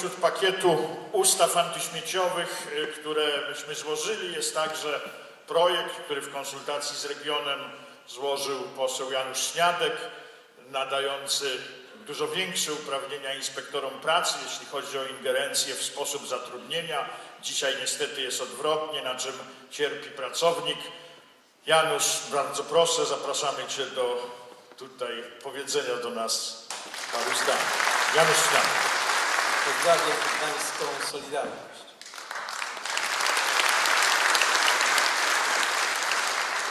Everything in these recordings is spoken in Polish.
Spośród pakietu ustaw antyśmieciowych, y, które myśmy złożyli, jest także projekt, który w konsultacji z regionem złożył poseł Janusz Śniadek, nadający dużo większe uprawnienia inspektorom pracy, jeśli chodzi o ingerencję w sposób zatrudnienia. Dzisiaj niestety jest odwrotnie, na czym cierpi pracownik. Janusz, bardzo proszę, zapraszamy Cię do tutaj powiedzenia do nas paru zdań. Janusz Śniadek. Pozdrawiam Gdańską Solidarność.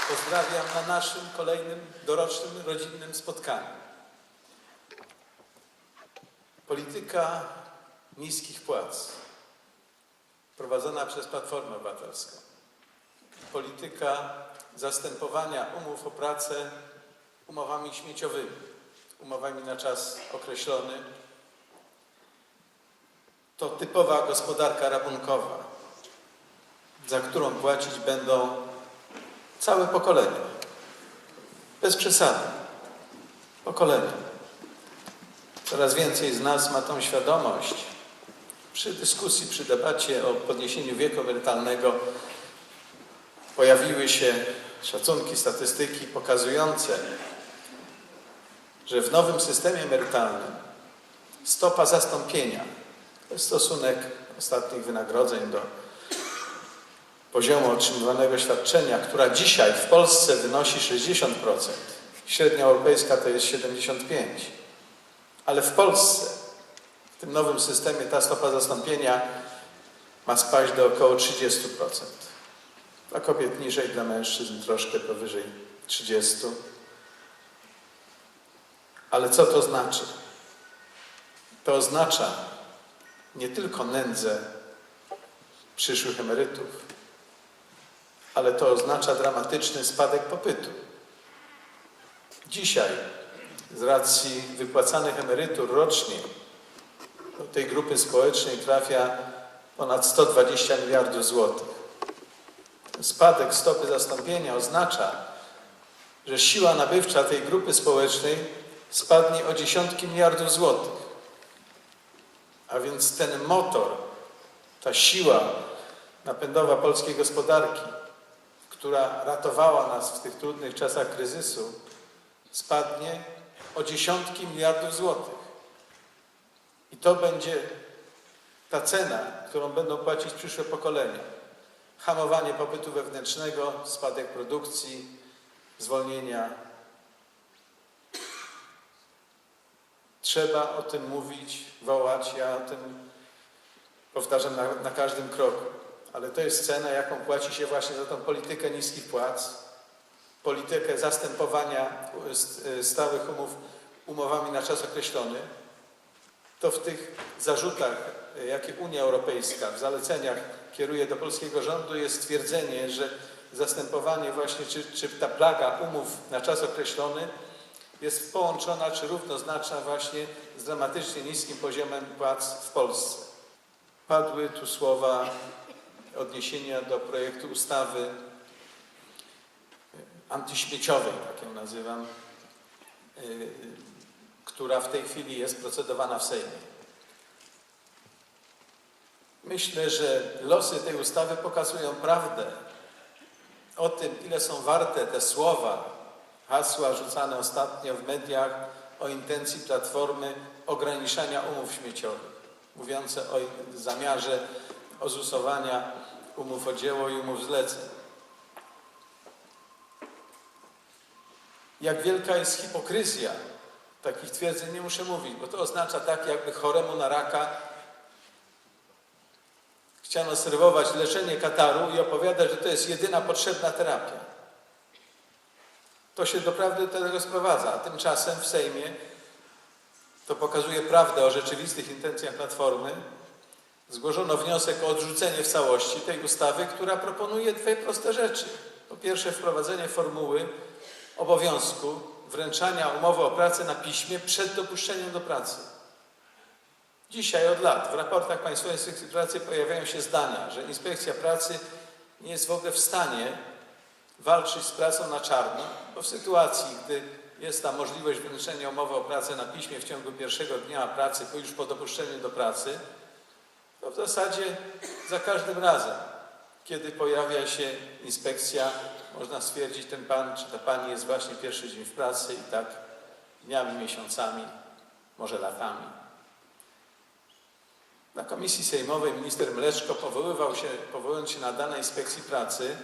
Pozdrawiam na naszym kolejnym dorocznym rodzinnym spotkaniu. Polityka niskich płac prowadzona przez Platformę Obywatelską. Polityka zastępowania umów o pracę umowami śmieciowymi, umowami na czas określony, to typowa gospodarka rabunkowa, za którą płacić będą całe pokolenia. Bez przesady. Pokolenia. Coraz więcej z nas ma tą świadomość. Przy dyskusji, przy debacie o podniesieniu wieku emerytalnego pojawiły się szacunki, statystyki pokazujące, że w nowym systemie emerytalnym stopa zastąpienia stosunek ostatnich wynagrodzeń do poziomu otrzymywanego świadczenia, która dzisiaj w Polsce wynosi 60%. Średnia europejska to jest 75%. Ale w Polsce, w tym nowym systemie, ta stopa zastąpienia ma spaść do około 30%. Dla kobiet niżej, dla mężczyzn troszkę powyżej 30%. Ale co to znaczy? To oznacza, nie tylko nędzę przyszłych emerytów, ale to oznacza dramatyczny spadek popytu. Dzisiaj, z racji wypłacanych emerytur rocznie, do tej grupy społecznej trafia ponad 120 miliardów złotych. Spadek stopy zastąpienia oznacza, że siła nabywcza tej grupy społecznej spadnie o dziesiątki miliardów złotych. A więc ten motor, ta siła napędowa polskiej gospodarki, która ratowała nas w tych trudnych czasach kryzysu, spadnie o dziesiątki miliardów złotych. I to będzie ta cena, którą będą płacić przyszłe pokolenia. Hamowanie popytu wewnętrznego, spadek produkcji, zwolnienia. Trzeba o tym mówić, wołać. Ja o tym powtarzam na, na każdym kroku. Ale to jest cena, jaką płaci się właśnie za tą politykę niskich płac, politykę zastępowania st- stałych umów umowami na czas określony. To w tych zarzutach, jakie Unia Europejska w zaleceniach kieruje do polskiego rządu, jest stwierdzenie, że zastępowanie właśnie, czy, czy ta plaga umów na czas określony jest połączona, czy równoznaczna właśnie z dramatycznie niskim poziomem płac w Polsce. Padły tu słowa odniesienia do projektu ustawy antyśmieciowej, tak ją nazywam, yy, która w tej chwili jest procedowana w Sejmie. Myślę, że losy tej ustawy pokazują prawdę o tym, ile są warte te słowa, hasła rzucane ostatnio w mediach o intencji Platformy ograniczania umów śmieciowych, mówiące o zamiarze ozusowania umów o dzieło i umów zleceń. Jak wielka jest hipokryzja takich twierdzeń, nie muszę mówić, bo to oznacza tak, jakby choremu na raka chciano serwować leczenie kataru i opowiadać, że to jest jedyna potrzebna terapia. To się doprawdy do tego sprowadza, a tymczasem w Sejmie to pokazuje prawdę o rzeczywistych intencjach Platformy. Zgłoszono wniosek o odrzucenie w całości tej ustawy, która proponuje dwie proste rzeczy. Po pierwsze, wprowadzenie formuły obowiązku wręczania umowy o pracę na piśmie przed dopuszczeniem do pracy. Dzisiaj od lat w raportach Państwowej Inspekcji Pracy pojawiają się zdania, że Inspekcja Pracy nie jest w ogóle w stanie walczyć z pracą na czarno, bo w sytuacji, gdy jest ta możliwość wręczenia umowy o pracę na piśmie w ciągu pierwszego dnia pracy, już po dopuszczeniu do pracy, To w zasadzie za każdym razem, kiedy pojawia się inspekcja, można stwierdzić, ten pan czy ta pani jest właśnie pierwszy dzień w pracy i tak dniami, miesiącami, może latami. Na komisji sejmowej minister Mleczko powoływał się, powołując się na dane inspekcji pracy,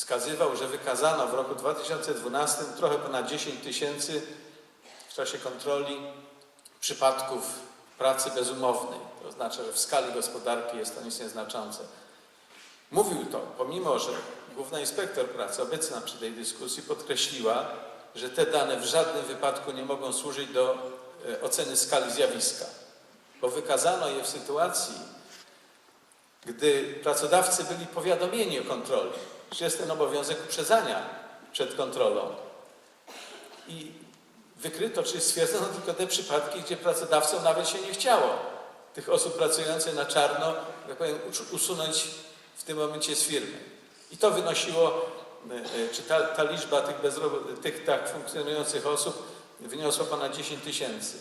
wskazywał, że wykazano w roku 2012 trochę ponad 10 tysięcy w czasie kontroli przypadków pracy bezumownej. To oznacza, że w skali gospodarki jest to nic nieznaczące. Mówił to, pomimo że główna inspektor pracy obecna przy tej dyskusji podkreśliła, że te dane w żadnym wypadku nie mogą służyć do e, oceny skali zjawiska, bo wykazano je w sytuacji, gdy pracodawcy byli powiadomieni o kontroli, jest ten obowiązek uprzedzania przed kontrolą. I wykryto, czy stwierdzono tylko te przypadki, gdzie pracodawcom nawet się nie chciało tych osób pracujących na czarno, jak powiem, usunąć w tym momencie z firmy. I to wynosiło, e, e, czy ta, ta liczba tych, tych tak funkcjonujących osób wyniosła ponad 10 tysięcy.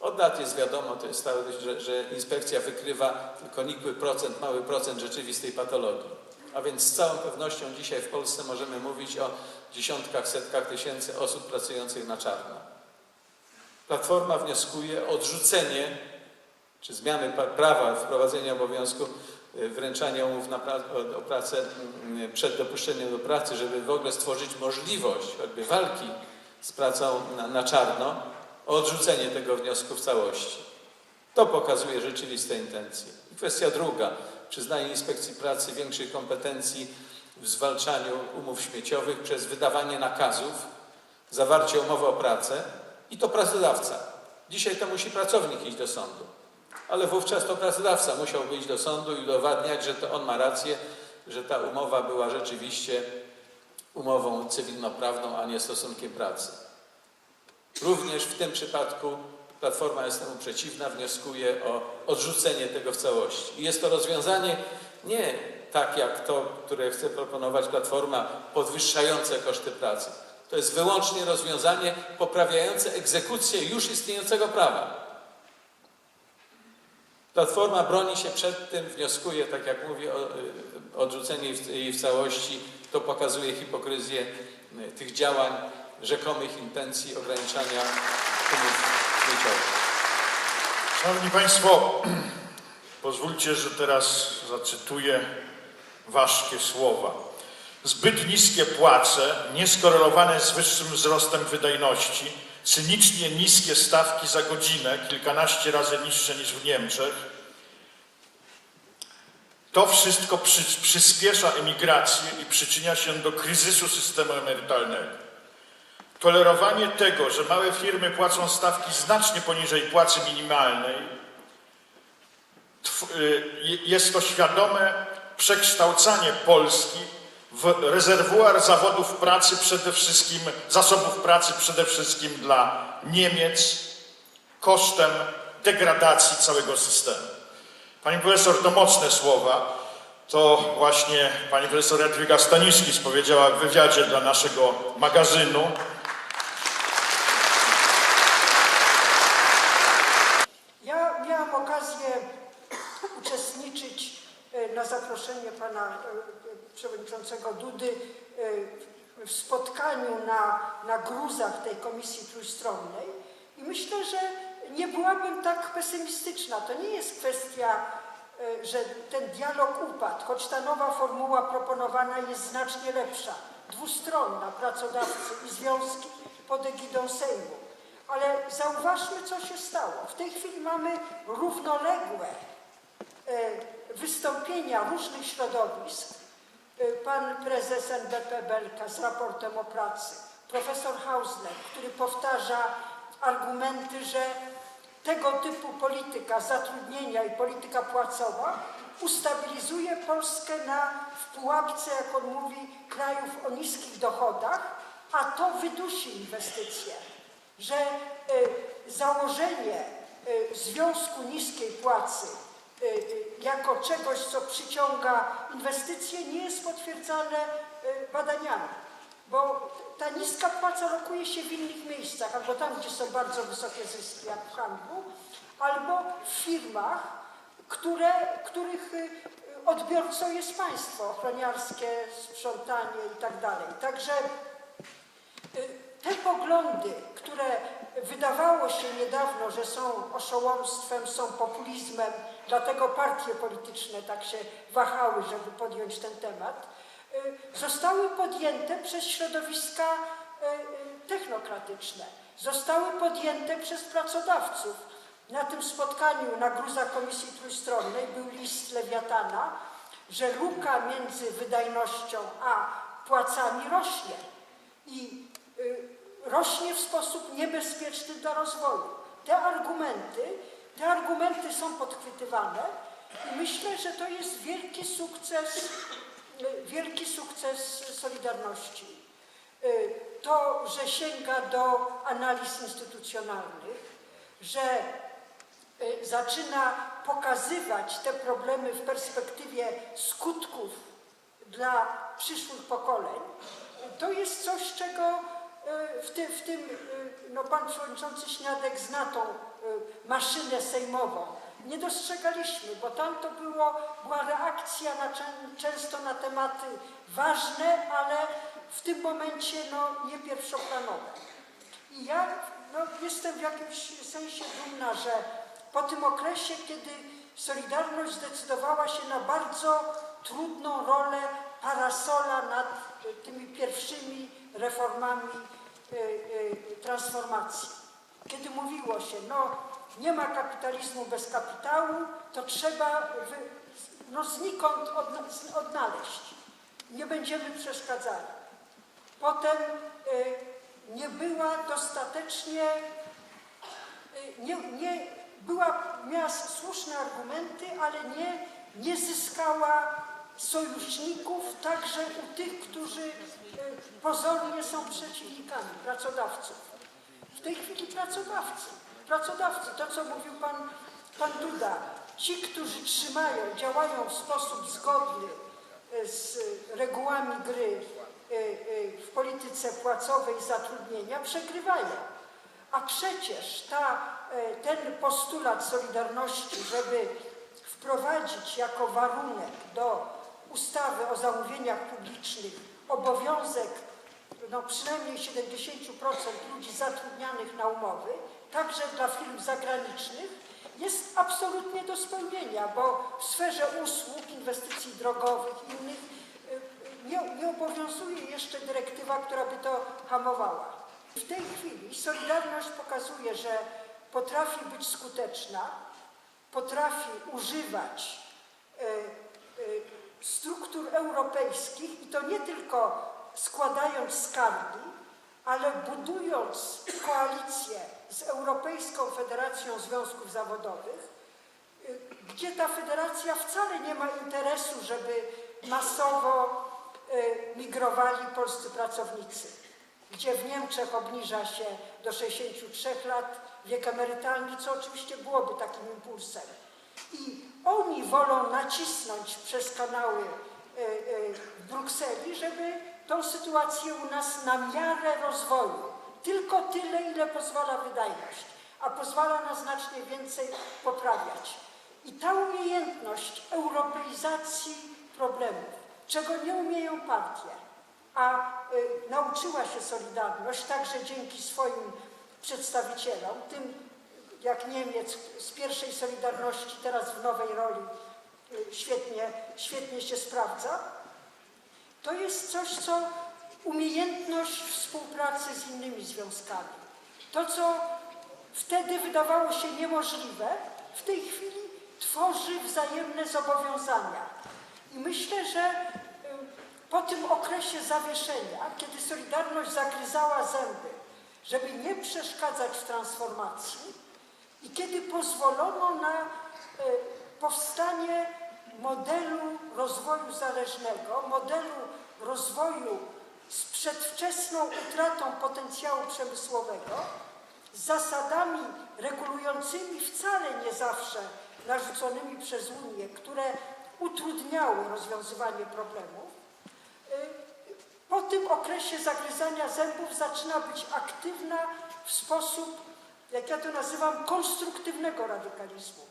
Od lat jest wiadomo, to jest stałe, że, że inspekcja wykrywa tylko nikły procent, mały procent rzeczywistej patologii. A więc z całą pewnością dzisiaj w Polsce możemy mówić o dziesiątkach, setkach tysięcy osób pracujących na czarno. Platforma wnioskuje o odrzucenie czy zmiany prawa, wprowadzenie obowiązku y, wręczania umów pra- o, pracę mm, przed dopuszczeniem do pracy, żeby w ogóle stworzyć możliwość jakby walki z pracą na, na czarno, o odrzucenie tego wniosku w całości. To pokazuje rzeczywiste intencje. Kwestia druga, przyznanie inspekcji pracy większych kompetencji w zwalczaniu umów śmieciowych przez wydawanie nakazów, zawarcie umowy o pracę i to pracodawca. Dzisiaj to musi pracownik iść do sądu, ale wówczas to pracodawca musiałby iść do sądu i udowadniać, że to on ma rację, że ta umowa była rzeczywiście umową cywilnoprawną, a nie stosunkiem pracy. Również w tym przypadku Platforma jest temu przeciwna, wnioskuje o odrzucenie tego w całości. I jest to rozwiązanie nie tak jak to, które chce proponować Platforma, podwyższające koszty pracy. To jest wyłącznie rozwiązanie poprawiające egzekucję już istniejącego prawa. Platforma broni się przed tym, wnioskuje, tak jak mówię, o y, odrzucenie jej w- całości. To pokazuje hipokryzję y, tych działań, rzekomych intencji ograniczania śmieciowych. Szanowni Państwo, pozwólcie, że teraz zacytuję ważkie słowa. Zbyt niskie płace, nieskorelowane z wyższym wzrostem wydajności, cynicznie niskie stawki za godzinę, kilkanaście razy niższe niż w Niemczech, to wszystko przy, przyspiesza emigrację i przyczynia się do kryzysu systemu emerytalnego. Tolerowanie tego, że małe firmy płacą stawki znacznie poniżej płacy minimalnej, y, je- jest to świadome przekształcanie Polski w rezerwuar zawodów pracy przede wszystkim, zasobów pracy przede wszystkim dla Niemiec kosztem degradacji całego systemu. Pani profesor, to mocne słowa. To właśnie pani profesor Jadwiga Staniszkis powiedziała w wywiadzie dla naszego magazynu, przewodniczącego Dudy e, w spotkaniu na, na gruzach tej komisji trójstronnej i myślę, że nie byłabym tak pesymistyczna. To nie jest kwestia, e, że ten dialog upadł, choć ta nowa formuła proponowana jest znacznie lepsza, dwustronna, pracodawcy i związki pod egidą Sejmu. Ale zauważmy, co się stało. W tej chwili mamy równoległe e, wystąpienia różnych środowisk. E, Pan prezes NBP Belka z raportem o pracy, profesor Hausner, który powtarza argumenty, że tego typu polityka zatrudnienia i polityka płacowa ustabilizuje Polskę na, w pułapce, jak on mówi, krajów o niskich dochodach, a to wydusi inwestycje że y, założenie y, związku niskiej płacy y, y, jako czegoś, co przyciąga inwestycje, nie jest potwierdzane y, badaniami. Bo ta niska płaca lokuje się w innych miejscach, albo tam, gdzie są bardzo wysokie zyski, jak w handlu, albo w firmach, które, których y, odbiorcą jest państwo, ochroniarskie, sprzątanie i tak dalej. Także y, te poglądy, które wydawało się niedawno, że są oszołomstwem, są populizmem, dlatego partie polityczne tak się wahały, żeby podjąć ten temat, y, zostały podjęte przez środowiska y, y, technokratyczne, zostały podjęte przez pracodawców. Na tym spotkaniu na gruzach Komisji Trójstronnej był list Lewiatana, że luka między wydajnością a płacami rośnie. I rośnie w sposób niebezpieczny dla rozwoju. Te argumenty, te argumenty są podchwytywane i myślę, że to jest wielki sukces, wielki sukces Solidarności. To, że sięga do analiz instytucjonalnych, że y, zaczyna pokazywać te problemy w perspektywie skutków dla przyszłych pokoleń, to jest coś, czego w tym, w tym y, no pan przewodniczący Śniadek zna tą y, maszynę sejmową. Nie dostrzegaliśmy, bo tam to było, była reakcja na, czę- często na tematy ważne, ale w tym momencie no, nie pierwszoplanowe. I ja no, jestem w jakimś sensie dumna, że po tym okresie, kiedy Solidarność zdecydowała się na bardzo trudną rolę parasola nad tymi pierwszymi reformami transformacji. Kiedy mówiło się, no nie ma kapitalizmu bez kapitału, to trzeba wy, no, znikąd odnaleźć. Nie będziemy przeszkadzali. Potem y, nie była dostatecznie, nie, nie była, miała słuszne argumenty, ale nie, nie zyskała sojuszników także u tych, którzy y, pozornie są przeciwnikami, pracodawców. W tej chwili pracodawcy, pracodawcy, to co mówił pan, pan Duda, ci, którzy trzymają, działają w sposób zgodny y, z regułami gry y, w polityce płacowej zatrudnienia, przegrywają. A przecież ta, ten postulat Solidarności, żeby wprowadzić jako warunek do ustawy o zamówieniach publicznych obowiązek no, przynajmniej 70% ludzi zatrudnianych na umowy, także dla firm zagranicznych, jest absolutnie do spełnienia, bo w sferze usług, inwestycji drogowych innych y, y, nie, nie obowiązuje jeszcze dyrektywa, która by to hamowała. W tej chwili Solidarność pokazuje, że potrafi być skuteczna, potrafi używać e, struktur europejskich i to nie tylko składając skargi, ale budując koalicję z Europejską Federacją Związków Zawodowych, y, gdzie ta federacja wcale nie ma interesu, żeby masowo y, migrowali polscy pracownicy, gdzie w Niemczech obniża się do 63 lat wiek emerytalny, co oczywiście byłoby takim impulsem. I oni wolą nacisnąć przez kanały y, y, w Brukseli, żeby tą sytuację u nas na miarę rozwoju, tylko tyle, ile pozwala wydajność, a pozwala na znacznie więcej poprawiać. I ta umiejętność europeizacji problemów, czego nie umieją partie, a y, nauczyła się Solidarność także dzięki swoim przedstawicielom, tym jak Niemiec z pierwszej Solidarności, teraz w nowej roli y, świetnie, świetnie się sprawdza, to jest coś, co umiejętność współpracy z innymi związkami. To, co wtedy wydawało się niemożliwe, w tej chwili tworzy wzajemne zobowiązania. I myślę, że y, po tym okresie zawieszenia, kiedy Solidarność zagryzała zęby, żeby nie przeszkadzać w transformacji i kiedy pozwolono na y, powstanie modelu rozwoju zależnego, modelu rozwoju z przedwczesną utratą potencjału przemysłowego, z zasadami regulującymi wcale nie zawsze narzuconymi przez Unię, które utrudniały rozwiązywanie problemów, y, po tym okresie zagryzania zębów zaczyna być aktywna w sposób jak ja to nazywam, konstruktywnego radykalizmu.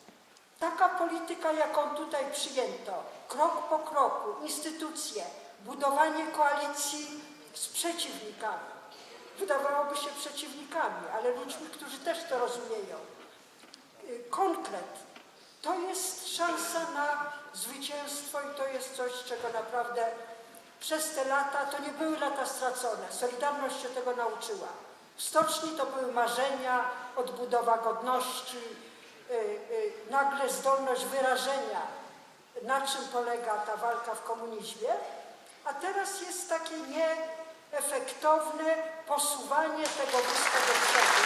Taka polityka, jaką tutaj przyjęto, krok po kroku, instytucje, budowanie koalicji z przeciwnikami. Wydawałoby się przeciwnikami, ale ludźmi, którzy też to rozumieją. Y, Konkret. To jest szansa na zwycięstwo i to jest coś, czego naprawdę przez te lata, to nie były lata stracone. Solidarność się tego nauczyła. W stoczni to były marzenia, odbudowa godności, y, y, nagle zdolność wyrażenia, na czym polega ta walka w komunizmie, a teraz jest takie nieefektowne posuwanie tego wózka do przodu.